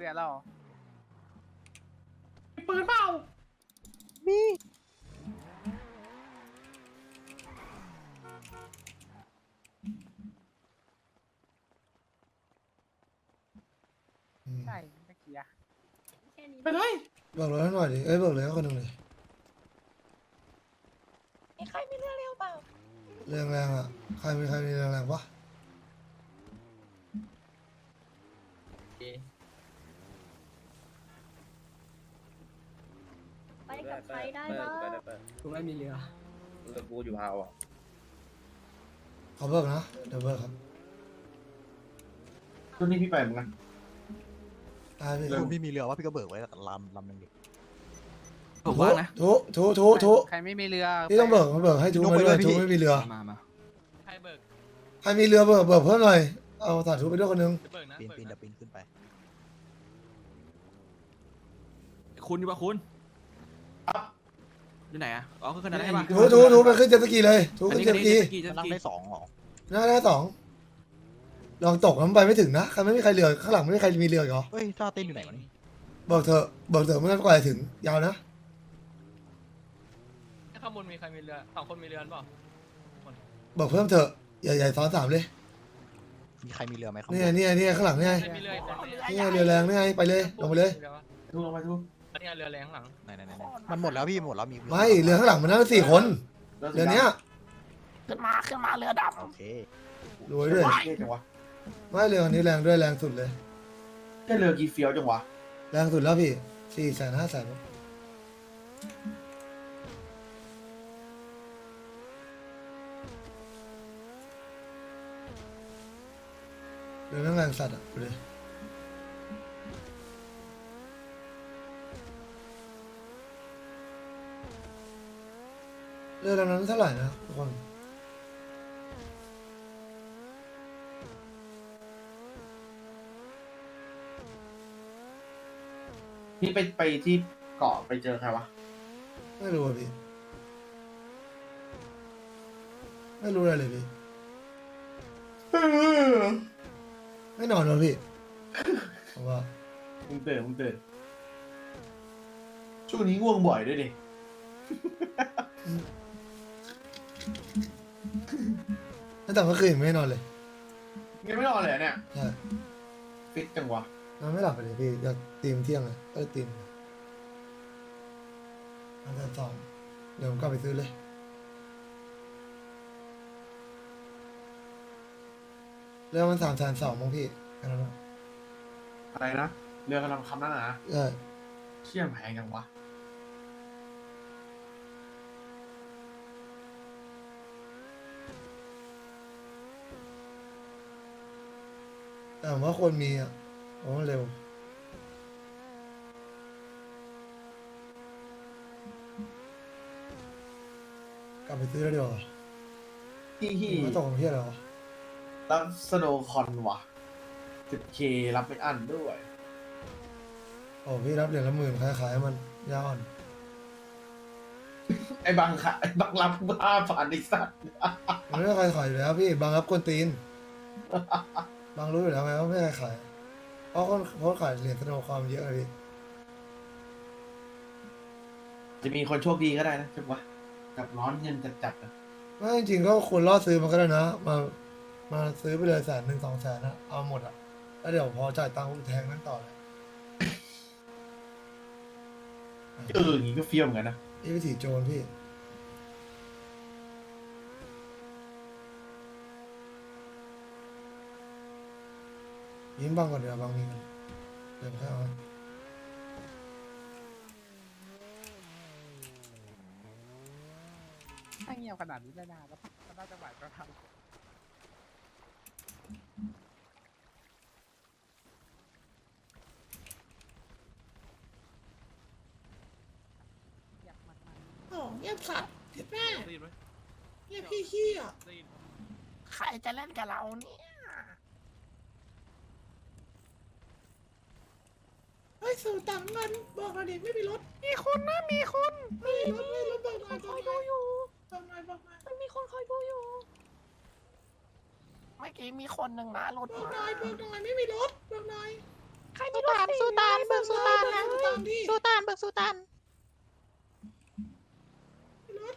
เรือเราปืนเปล่า มีอืมใช่เมื่อกี้อะไปเลยบอกเลยให้หน่อยดิเอ้ยบอกเลยให้คนหนึ่งเลย มีใครมีเรือเร็วเปล่า แรงแรงๆอะ ใครมีใครมีแรงแรงๆปะ ไป กับใครได้บ้างกูไม่มีเรือเรือกูอยู่พาวอะขอเบิกนะเดี๋ยวเบิกครับช่วงนี้พี่ไปเหมือนกันตายพี่คุณพี่มีเรือว่าพี่ก็เบิกไว้ลำลำหนึ่งดิผมว่านะทุทุทุทุใครไม่มีเรือพี่ต้องเบิกมาเบิกให้ทุยกมาไปด้วยด้วยพี่ทุไม่มีเรือมามาใครเบิกใครมีเรือเบิกเบิกเพิ่มหน่อยเอาสาธุไปด้วยคนหนึงเบิกนะปีนเบิกปีนนะเดี๋ยวปีนขึ้นไป คุณดีกว่าคุณ อยู่ไหนอะอ๋อคือขนาดนั้นใช่ปะทุทุทุไปขึ้นเจ็ตสกีเลยทุอันขึ้นนี้เจ็คัตนสนี้กีเจ็ตสกีเจ็ตสนั่งกีได้สองเหรอหน้าได้สองลองตกแล้วมันไปไม่ถึงนะใครไม่มีใครเรือข้างหลังไม่มีใครมีเรืออีกเหรอเฮ้ยท่าเต้นอยู่ไหนวะนี่เบิกเถอะเบิกเถอะไม่งั้นกว่าจะถึงยาวนะข้างบนมีใครมีเรือสองคนมีเรือหรือเปล่าเบิกเพิ่มเถอะใหญ่ๆซ้อนสามเลยมีใครมีเรือไหมข้างบนี่ไงนนี่ไงนี่ไงข้างหลังนี่ไงไม่มีเรืออีกคนนึงนี่ไงเรือแรงนี่ไงไปเลยลงไปเลย มีรือปะทุกลงไปทุก อันนี้เรือแรงข้างหลังไหนไหนไหนไหนมันหมดแล้วพี่หมดแล้วมีไม่เรือข้างหลังมันนั่งสี่คนเรือเนี้ยขึ้นมาขึ้นมาเรือดโอเครวยด้วยเท่จังวะไม่เรืออันนี้แรงด้วยแรงสุดเลย แค่เรือกี่เฟี้ยวจังวะแรงสุดแล้วพี่สี่แสนห้าแสนเรือนั่งแรงสัตว์อะไป เลยเรือลำนั้นเท่าไหร่นะทุกคนพี่ไปไปที่เกาะไปเจอใครวะ ไม่รู้อะพี่ไม่รู้อะไรเลยพี่ไม่นอนแล้วพี่ผมว่ามึงตื่นมึงตื่นช่วงนี้ง่วงบ่อยด้วยดิ ตั้งแต่เมื่อคืนยังไม่ได้นอนเลยยังไม่นอนเลยเหรอเนี่ยใช่ฟิตจังวะนอนไม่หลับไปเลยพี่อยากตีมเที่ยงเลยก็เลยตีมอันแต่สองเดี๋ยวผมกลับไปซื้อเลย เรื่องมันสามแสนสองมั้งพี่แค่นั้นนะอะไรนะ เรือกำลังคำนั่นนะใช่เชี่ยแพงจังวะ แต่ผมว่าคนมีอะผมว่าเร็ว กลับไปซื้อแล้วดีกว่าที่ที่ไม่ตกของเที่ยอะไรวะรับสโนว์คอนว่ะ 10k รับไม่อั้นด้วย โอ้พี่รับเหรียญละหมื่นขายขายๆมันยาอ่อนไอ้บางค่ะไอ้บางรับห้าพันไอ้สัตว์มันไม่มีใครขายอยู่แล้วพี่บางรับกวนตีน บางรู้อยู่แล้วไงว่าไม่มีใครขาย เพราะคนเพราะขายเหรียญสโนว์ความเยอะเลยพี่จะมีคนโชคดีก็ได้นะจังวะกับร้อนเงินจัดๆนะไม่จริงๆก็ควรล่อซื้อมันก็ได้นะ มามาซื้อไปเลยแสนหนึ่งสองแสนนะเอาหมดอะแล้วเดี๋ยวพอจ่ายตังค์ผมแทงนั่นต่อเลยเอออย่างงี้ก็เฟี้ยวเหมือนกันนะนี่วิถีโจรพี่ ยิ้มบางก่อนเดี๋ยวบางมีเงินเดี๋ยวค่อยเอาถ้าเงียบขนาดนี้ไม่นานแล้วก็น่าจะไหวก็ทำอยากมาทำำโอ้เงียบสัตว์เจ็บแม่เงียบพี่ขี้อะใครจะเล่นกับเราเนี่ย เฮ้ยสูตังเงินบอกหน่อยดิไม่มีรถ มีคนนะมีคนไม่มีรถไม่มีรถบอกหน่อยบอกหน่อยบอกหน่อยบอกหน่อยมันมีคนคอยดูอยู่ เมื่อกี้มีคนหนึ่งนะรถบอกหน่อยบอกหน่อยไม่มีรถบอกหน่อยใครมีรถสูตานเบิกสูตานนะสูตานเบิกสูตานรถ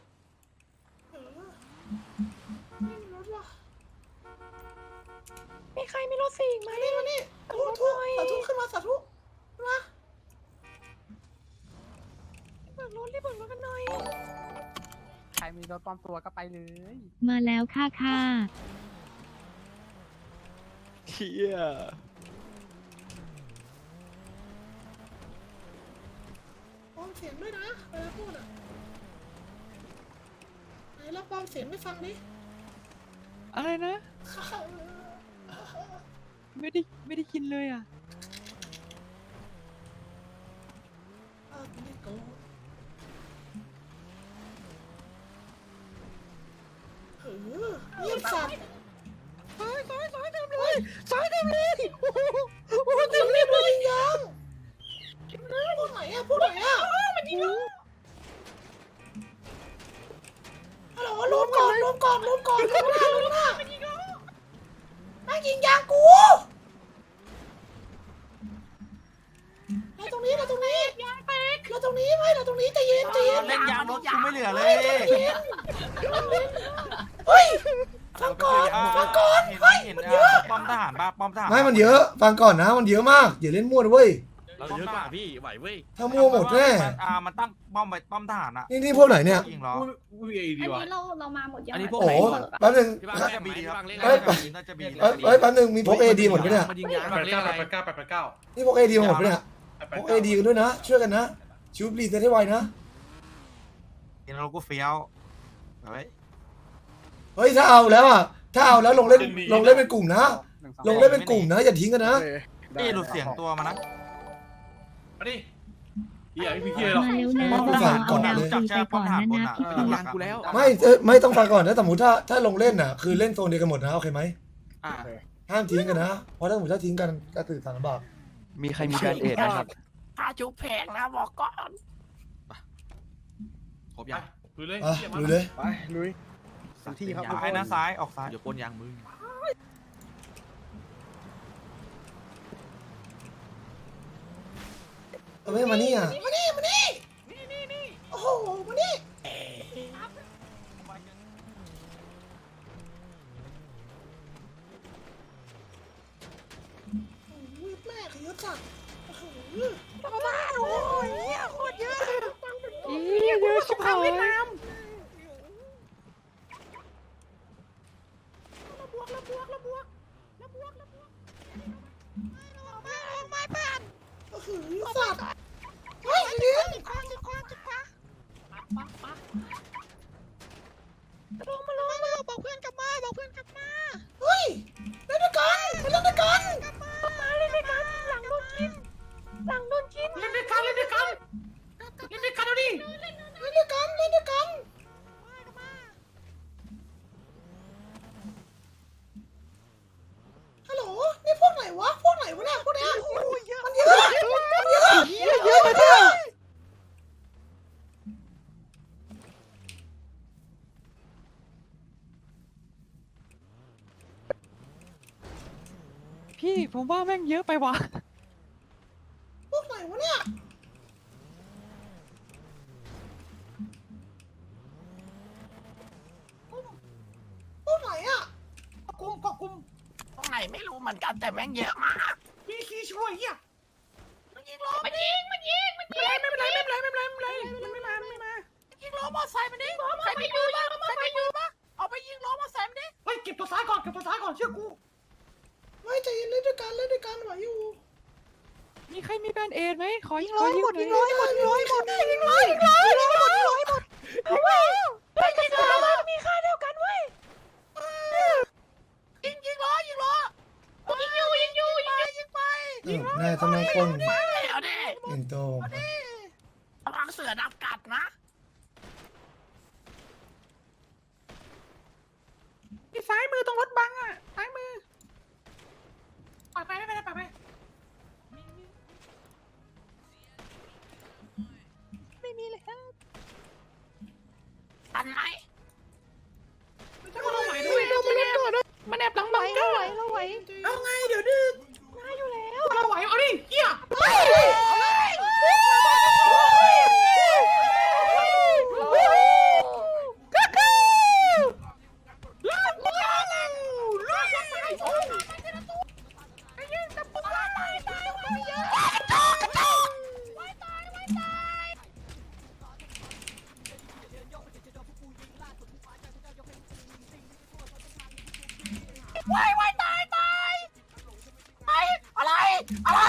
เออไม่มีรถว่ะมีใครมีรถสี่ไหมมานี่มานี่สาธุสาธุขึ้นมาสาธุ ถปลอมตัวก็ไปเลย มาแล้วค่ะค่ะเฮียปลอมเสียงด้วยนะเวลาพูดอะไหนเราปลอมเสียงไม่ฟังดิอะไรนะ ไม่ได้ไม่ได้กินเลยอะอะไม่โกรธเออเงี ยบสัตว์ซอยซอยซอยเต็มเลยซอยเต็มเลยโอ้โหเต็มเรียบเลยยังพูดไหนอะพูดไหนอะมันยิงฮัลโหลรวมก่อนรวมก่อนรวมก่อนรวมหน้ารวมหน้ามันยิงแม่งยิงยางกูเราตรงนี้เราตรงนี้ยางแตกเราตรงนี้ไว้เราตรงนี้ใจเย็นใจเย็นเล่นยางรถกูไม่เหลือเลย เฮ้ยฟังก่อนฟังก่อนเฮ้ยเห็นมันเยอะป้อมทหารบ้าป้อมทหารไม่มันเยอะ ฟังก่อนนะ มันเยอะมากอย่าเล่นมั่วนะเว้ยเราเยอะกว่าพี่ไหวเว้ยถ้ามั่วหมดแน่อ่ามันตั้งป้อมไว้ป้อมทหารอะนี่นี่พวกไหนเนี่ยยิงล้ออันนี้เราเรามาหมดยังอันนี้พวกโอ้ไหนโหก่อนแป๊บนึงพี่บ้านน่าเรียจะกไหมบีพี่ครับบ้านเรียกเอ้ยน่าจะบีเอ้ยเอ้ยแป๊บนึงมีพวกเอดีหมดปะเนี่ยมายิงยางบักเรียกอะไรนี่พวกเอดีหมดปะเนี่ยพวกเอดีกันด้วยนะช่วยกันนะชูบรีเซ็ตให้ไวนะเห็นเราก็เฟี้ยวเฮ้ย เฮ้ยถ้าเอาแล้วอะถ้าเอาแล้วลงเล่นลงเล่นเป็นกลุ่มนะหนึ่งสองลงเล่นเป็นกลุ่มนะ อย่าทิ้งกันนะนี่หลุดเสียงตัวมานะมาเร็วนะกูฝากก่อนเอาเลยดาวคุยไปก่อนนะนะพี่ยิงยางกูแล้วไม่เอ้ยไม่ต้องฟังก่อนถ้าสมมติถ้าถ้าลงเล่นน่ะคือเล่นโซนเดียวกันหมดนะโอเคไหมอ่าห้ามทิ้งกันนะเพราะถ้าสมมติถ้าทิ้งกันก็ตื่นสารบาปมีใครมีแบรนด์เอดไหมครับค่าจุกแพงนะบอกก่อนครบยังอะดูเลยไปลุย ที่ครับซ้ายนะซ้ายออกซ้ายเดี๋ยวปล้นยางมึงเอาไม่มานี่อะมานี่มานี่โอ้โหมานี่โอ้ยแม่ขยันจัดโอ้โหเอามาโอ้ยเนี่ยโคตรเยอะอีเยอะชิบหาย ผมว่าแม่งเยอะไปว่ะพวกไหนวะเนี่ยพวกไหนอะกุมก็กุมตรงไหนไม่รู้เหมือนกันแต่แม่งเยอะมากมีขี้ช่วยอะมันยิงล้อมันยิงมันยิงมันยิงไม่เป็นไรไม่เป็นไรไม่เป็นไรไม่เป็นไรมันไม่มาไม่มายิงล้อมอไซค์มันดิใครไปยืนบ้างใครไปยืนบ้างเอาไปยิงล้อมอไซค์มันดิเฮ้ยเก็บตัวซ้ายก่อนเก็บตัวซ้ายก่อนเชื่อกู ไม่ใจเย็นเล่นด้วยกันเล่นด้วยกันไหวอยู่มีใครมีแบรนด์เอดไหมขอยิงร้อยหมดหยิงน่ร้ออยยหมดยิงร้อยหมดยิงร้อยยิงร้อยยิงร้อยยิงร้อยหมดเอาไว้เฮ้ยยิงร้อยมีค่าเท่ากันเว้ยยิงยิงร้อยยิงร้อยยิงอยู่ยิงอยู่ยิงไปยิงไปเออแน่ต้องนั่งก้นเอาดิเอ็นโตระวังเสือดับกัดนะที่ซ้ายมือตรงรถบังอะ วายวายตายตายตายอะไรอะไร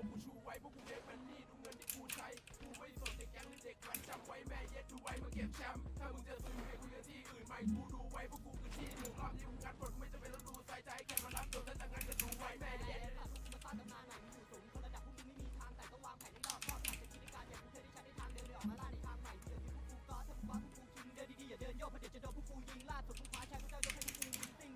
วกกูชูไว้พวกกูเด็กมันนี่ดูเงินที่กูใช้กูไม่สนเด็กแก๊งหรือเด็กมันจำไว้แม่เย็ดดูไว้มาเก็บแชมป์ถ้ามึงจะซื้อให้กูจะที่อื่นไม่กูดูไว้พวกกูคือที่หนึ่งรอบนี้มึงงัดหมดไม่จะเป็นต้องดูใส่ใจแค่มารับโดนแต่งานจะดูไว้แม่เย็ดมาสร้างตำนานหนังสูงคนระดับพวกมึงไม่มีทางแต่ต้องวางแผนในรอบรอบผ่านจะากกิจการอย่างกูเธอได้ใช้ในทางเดินเรืออกมาล่าในทางใหม่เดือยวนี้พวกกูก็ถ้ามึงว่าพวกกูกินเดินดีๆอย่าเดินโยกเพราะเดี๋ยวจะโดนพวกกูยิงล่าสุดมึงคว้าแชมป์พวกเจ้ายกให้พวกกูยิง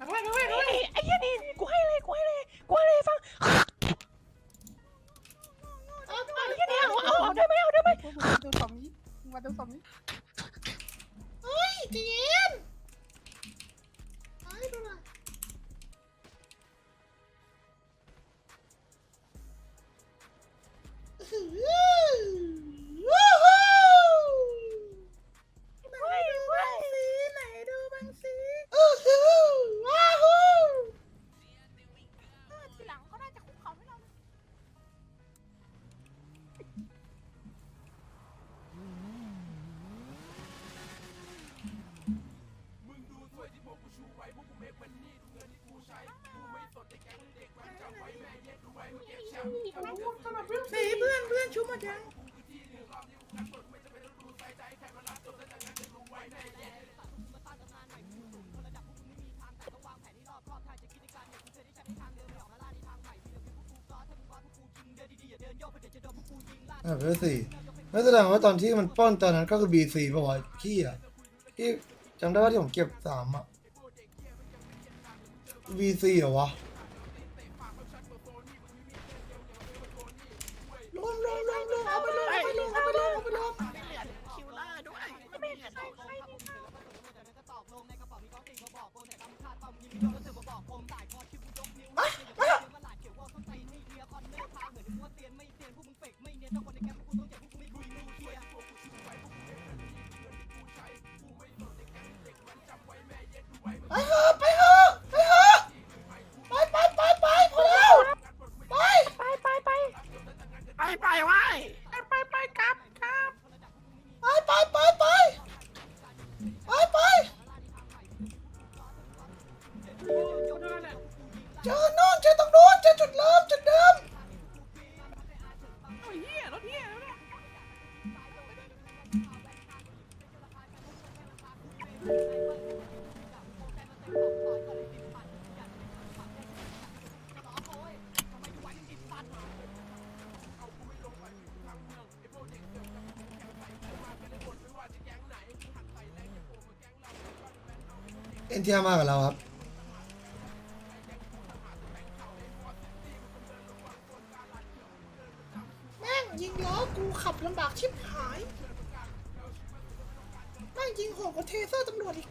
อ่าเบอร์สี่นั่นแสดงว่าตอนที่มันป้อนตอนนั้นก็คือ B4 ป่ะวะขี้อะที่จำได้ว่าที่ผมเก็บสามอะ B4 เหรอวะ เอ็นทีอาร์มากับเราครับ แม่งยิงล้อกูขับลำบากชิบหาย แม่งยิงโหดกว่าเทเซอร์ตำรวจอีก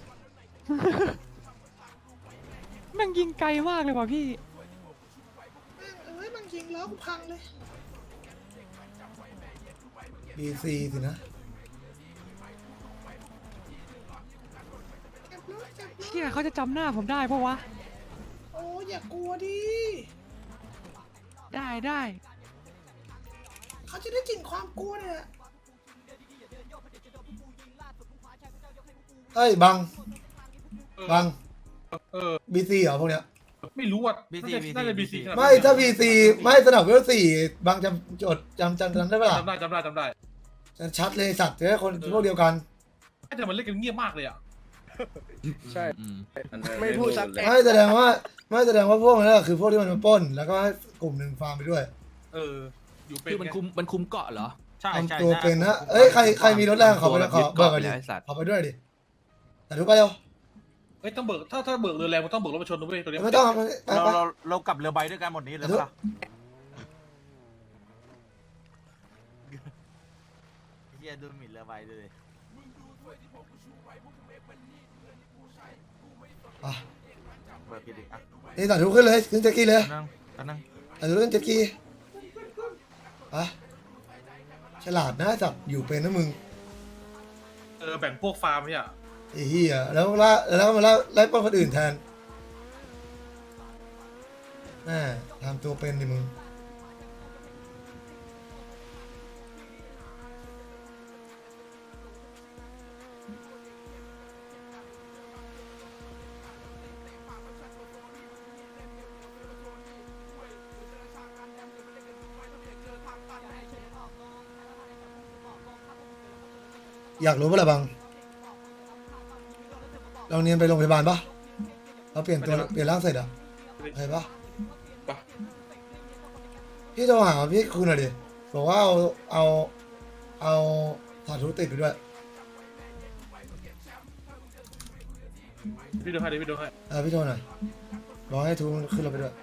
แม่งยิงไกลมากเลยว่ะพี่แม่งเอ้ยมันยิงล้อกูพังเลย B4 สินะ ยยเขาจะจำหน้าผมได้ปะวะ โอ้ยอย่ากลัวดิได้ได้เขาจะได้กลิ่นความกลัวเนี่ยเฮ้ยบังบังเออ บีซีเหรอพวกเนี้ย ไม่รู้อะน่าจะน่าจะบีซีไม่ถ้าบีซีไม่สนับเวลสี่บางจำจดจำจำจำได้ปะล่ะจำได้จำได้จำได้ ชัดเลยสัตว์จะได้คนพวกเดียวกันแต่มันเล่นกันเงียบมากเลยอะ ใช่ อืมไม่พูดสักไม่แสดงว่าไม่แสดงว่าพวกนั้นนะคือพวกที่มันมาปล้น แล้วก็ให้กลุ่มหนึ่งฟาร์มไปด้วยเออ อยู่เป็นคือมันคุมมันคุมเกาะเหรอใช่ใช่ทำตัวเป็นนะเอ้ยใครใครมีรถแรงขอไปขอเบิกไปกันดิแล้วไอ้สัตว์ขอไปด้วยดิแต่ทุกไปเร็วเอ้ยต้องเบิกถ้าถ้าเบิกเรือแรงมันต้องเบิกรถมาชนด้วยตัวเนี้ยไม่ต้องไปไปเราไป เราเรากลับเรือใบด้วยกันหมดนี้เลยทุกปะล่ะเฮียดูหมิ่นเรือใบเลย อะเบิกกี่ดิอะนี่ตัดทุกขึ้นเลยขึ้นเจ็ตกี้เลยนั่งนั่งตัดทุกขึ้นเจ็ตกี้อะฉลาดนะสับอยู่เป็นนะมึงเออแบ่งพวกฟาร์มเนี่ยไอ้เหี้ยแล้วละแล้วก็มาไล่ไล่ปล้นคนอื่นแทนแม่ทำตัวเป็นดิมึง อยากรู้ปะล่ะบังเราเนียนไปโรงพยาบาลปะเราเปลี่ยนตัวเปลี่ยนร่างเสร็จอะใครปะ พี่โทรหาพี่คุณหน่อยดิบอกว่าเอาเอาเอาสาธุติดไปด้วย พี่ดูให้ดิพี่ดูให้เออพี่โทรหน่อยบอกให้ทูขึ้นเราไปด้วย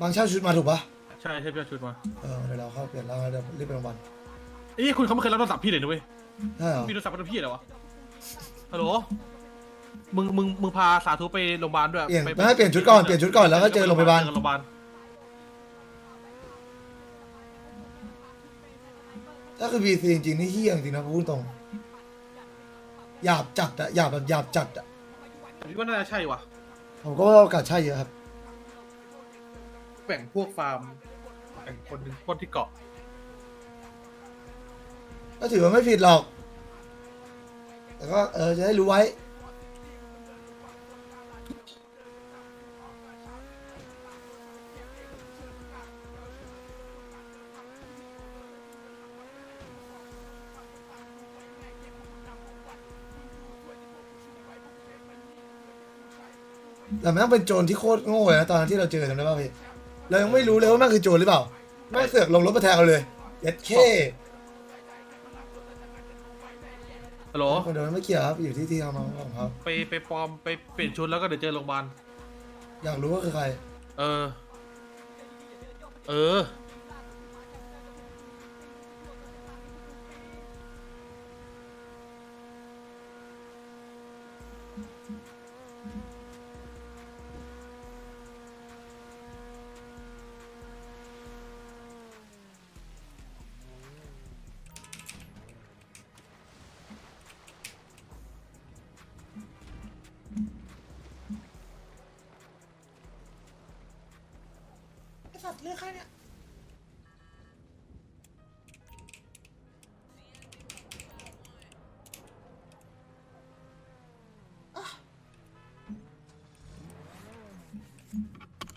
บางเช่าชุดมาถูกปะใช่ใช่พี่เอาชุดมา เออเดี๋ยวเราเข้าเปลี่ยนร่างแล้วเดี๋ยวรีบไปโรงพยาบาล เอ้ยคุณเขาไม่เคยรับโทรศัพท์พี่เลยนะเว้ยใช่เหรอพี่โทรศัพท์เป็นพี่เหรอวะฮัลโหลมึงมึงมึงพาสาธุไปโรงพยาบาลด้วยเปลี่ยนไม่ให้เปลี่ยนชุดก่อนเปลี่ยนชุดก่อนแล้วก็เจอโรงพยาบาลเจอโรงพยาบาลถ้าคือ VC จริงๆนี่เฮี้ยจริงๆนะพูดตรงหยาบจัดอะหยาบแบบหยาบจัดอะแต่พี่ว่าน่าจะใช่ว่ะผมก็ว่าโอกาสใช่เยอะครับแบ่งพวกฟาร์มแบ่งคนหนึ่งคนที่เกาะ ก็ถือว่าไม่ผิดหรอก แต่ก็เออจะได้รู้ไว้ แต่แม่งเป็นโจรที่โคตรโง่เลยนะตอนนั้นที่เราเจอจำได้ป่ะพี่ เรายังไม่รู้เลยว่าแม่งคือโจรหรือเปล่าแม่งเสือกลงรถมาแทงเราเลย เย็ดเค ฮัลโหลคนเดียวไม่เกี่ยวครับอยู่ที่ที่ทำของเขาไปไปปลอมไปเปลี่ยนชุดแล้วก็เดี๋ยวเจอโรงพยาบาล อยากรู้ว่าคือใคร เออ เออไอ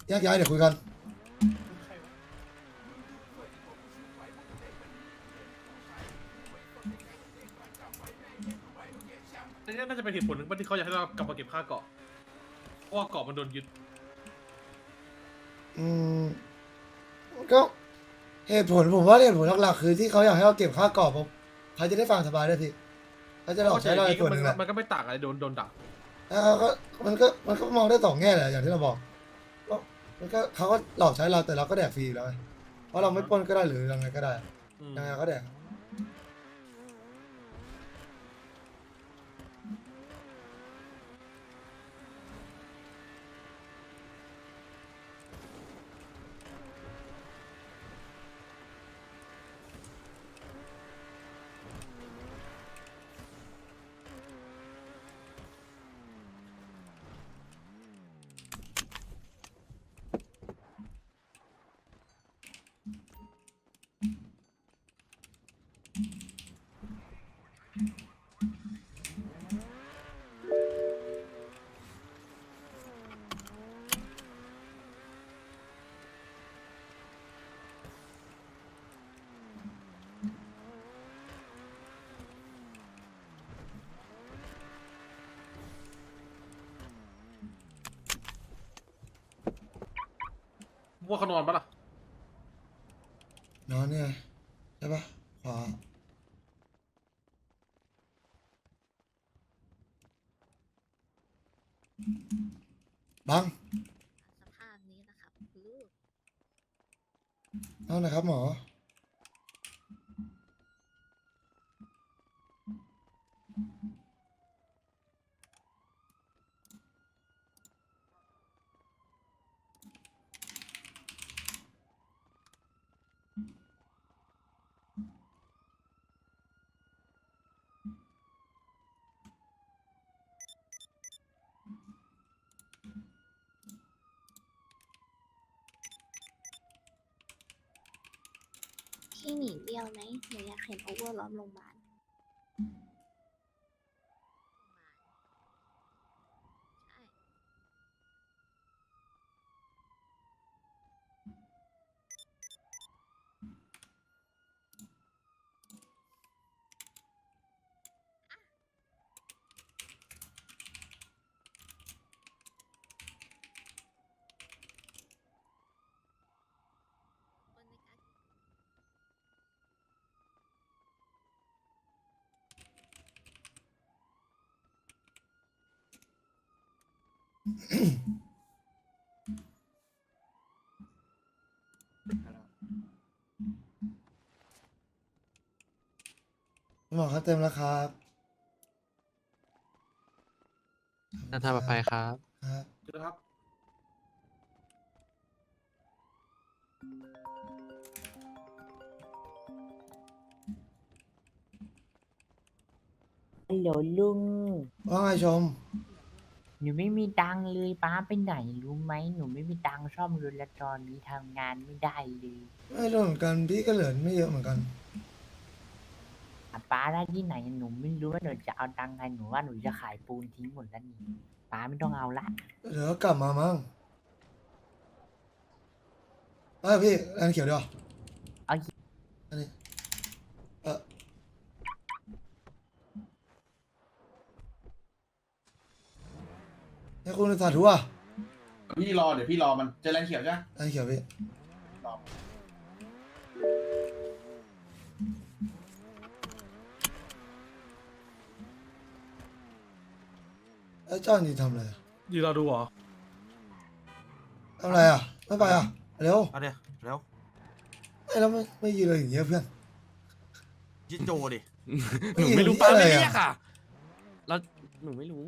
แยกย้ายเดี๋ยวคุยกันนี่น่าจะเป็นเหตุผลหนึ่งว่าที่เขาอยากให้เรากลับมาเก็บค่าเกาะเพราะว่าเกาะมันโดนยึด อืมก็เหตุผลผมว่าเหตุผลหลักๆคือที่เขาอยากให้เราเก็บค่ากรอบผมเขาจะได้ฟังสบายด้วยพี่เขาจะหลอกใช้เราในส่วนหนึ่งแหละมันก็ไม่ต่างอะไรโดนโดนดัก แล้วเขาก็มันก็มันก็มองได้สองแง่แหละอย่างที่เราบอกก็ มันก็เขาก็หลอกใช้เราแต่เราก็แดกฟรีอยู่แล้วไงเพราะเราไม่ปล้นก็ได้หรือยังไงก็ได้อืมยังไงก็แดก ว่าเขานอนปะล่ะนอนเนี่ยใช่ปะขวาบังสภาพนี้นะครับลูกเอาหนะครับหมอ พี่หนีเบี้ยวไหมหนูอยากเห็นโอเวอร์ล้อมโรงพยาบาล หมอครับเต็มแล้วครับเดินทางปลอดภัยครับ ครับเจอครับ ฮัลโหลลุงว่าไงชม หนูไม่มีตังค์เลยป้าไปไหนรู้ไหมหนูไม่มีตังค์ซ่อมรถและตอนนี้ทำงานไม่ได้เลยไม่รู้เหมือนกันพี่ก็เหลือไม่เยอะเหมือนกันหาป้าได้ที่ไหนหนูไม่รู้ว่าหนูจะเอาตังค์ไงหนูว่าหนูจะขายปูนทิ้งหมดแล้วนี่ป้าไม่ต้องเอาละ เดี๋ยวก็กลับมามั้งเอ้ยพี่แอนเขียวดีกว่าเอา อันนี้เออ ให้คุณสาธุอะพี่รอเดี๋ยวพี่รอมันเจอแรงเขียวใช่ไหมแอนเขียวพี่รอเอ้ยเจ้านี่ทำอะไรอะยืนรอดูเหรอทำอะไรอะไม่ไปอะเร็วเอาเดี๋ยวแล้วไม่แล้วไม่ไม่ยืนเลยอย่างเงี้ยเพื่อน ยิโจดิ หนูไม่รู้ไม่ป้าเห็นไม่เหี้ยอะไรเรียกอะอะ แล้วหนูไม่รู้